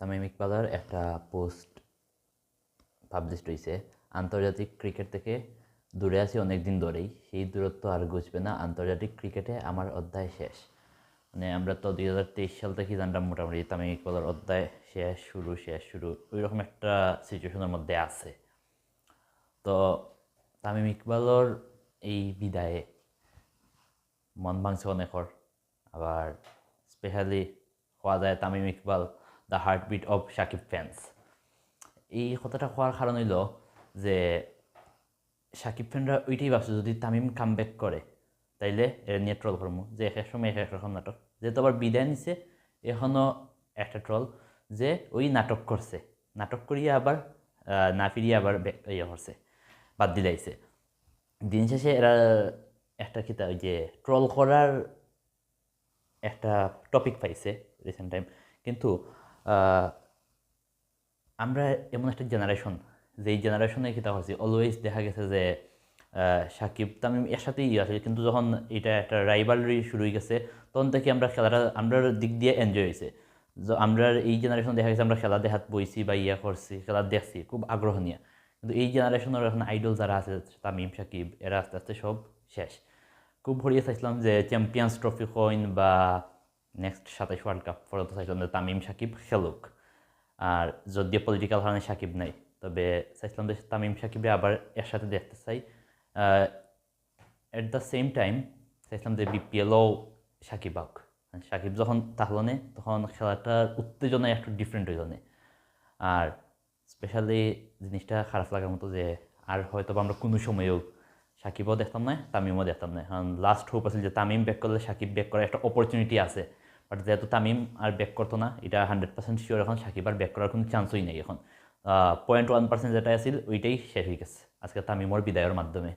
তামিম ইকবালের একটা post publish হয়েছে আন্তর্জাতিক ক্রিকেট থেকে দূরে আছি অনেক দিন ধরেই। সেই দূরত্ব আর ঘুচবে না। আন্তর্জাতিক ক্রিকেটে আমার অধ্যায় শেষ। মানে আমরা তো দুই হাজার তেইশ সাল থেকে জানলাম মোটামুটি তামিম ইকবালের অধ্যায় শেষ, শুরু শেষ, শুরু ওই রকম একটা সিচুয়েশনের মধ্যে আছে। তো তামিম ইকবালর এই বিদায়ে মন ভাঙছে অনেকর আবার স্পেশালি হওয়া যায় Tamim Iqbal the heartbeat of Shakib fans এই কথাটা হওয়ার কারণ হইল যে সাকিব ফ্যানরা ওইটাই ভাবছে, যদি তামিম কাম করে, তাইলে এর নিয়ে ট্রল করব যে এক এক সময় এক এক রকম নাটক। যেহেতু আবার বিদায় নিছে এখনও একটা ট্রল যে ওই নাটক করছে। নাটক করিয়ে আবার না ফিরিয়ে আবার ইয়ে করছে, বাদ দিলাইছে দিন শেষে এরা একটা কিতা ওই যে ট্রল করার একটা টপিক পাইছে রিসেন্ট টাইম কিন্তু আমরা এমন একটা জেনারেশন যেই জেনারেশনে কিতা হচ্ছে অলওয়েজ দেখা গেছে যে সাকিব তামিম এর সাথেই আছে, কিন্তু যখন এটা একটা রাইভালরি শুরু হয়ে গেছে, তখন থেকে আমরা খেলাটা, আমরা দিক দিয়ে এনজয় হয়েছে। আমরা এই জেনারেশন দেখা গেছে, আমরা খেলা দেখাত বইছি বা ইয়া করছি, খেলা দেখছি, খুব আগ্রহ নিয়ে। কিন্তু এই জেনারেশনের এখন আইডল যারা আছে, তামিম, সাকিব, এরা আস্তে আস্তে সব শেষ। খুব ভরিয়ে চাইছিলাম যে চ্যাম্পিয়ন্স ট্রফি কইন বা নেক্সট সাতাইশ ওয়ার্ল্ড কাপ পরে তো চাইছিলাম যে তামিম সাকিব খেলুক। আর যদিও পলিটিক্যাল কারণে সাকিব নাই, তবে চাইছিলাম যে তামিম সাকিবে আবার এর সাথে দেখতে চাই। এট দ্য সেম টাইম চাইছিলাম যে বিপিএলও সাকিব আউক সাকিব যখন তাহলে তখন খেলাটার উত্তেজনা একটু ডিফারেন্ট হয়ে আর স্পেশালি জিনিসটা খারাপ লাগার মতো যে, আর হয়তো আমরা কোনো সময়েও সাকিবও দেখতাম না তামিমও দেখতাম না কারণ লাস্ট হোপ আছে যে তামিম ব্যাক করলে সাকিব ব্যাক করার একটা অপরচুনিটি আছে। বাট যেহেতু তামিম আর ব্যাক করতো না, এটা হান্ড্রেড পার্সেন্ট শিওর এখন সাকিব আর ব্যাক করার কোনো চান্সই নেই এখন। পয়েন্ট ওয়ান পার্সেন্ট যেটা আছিল, ওইটাই শেষ হয়ে গেছে। আজকে তামিমর বিদায়ের মাধ্যমে।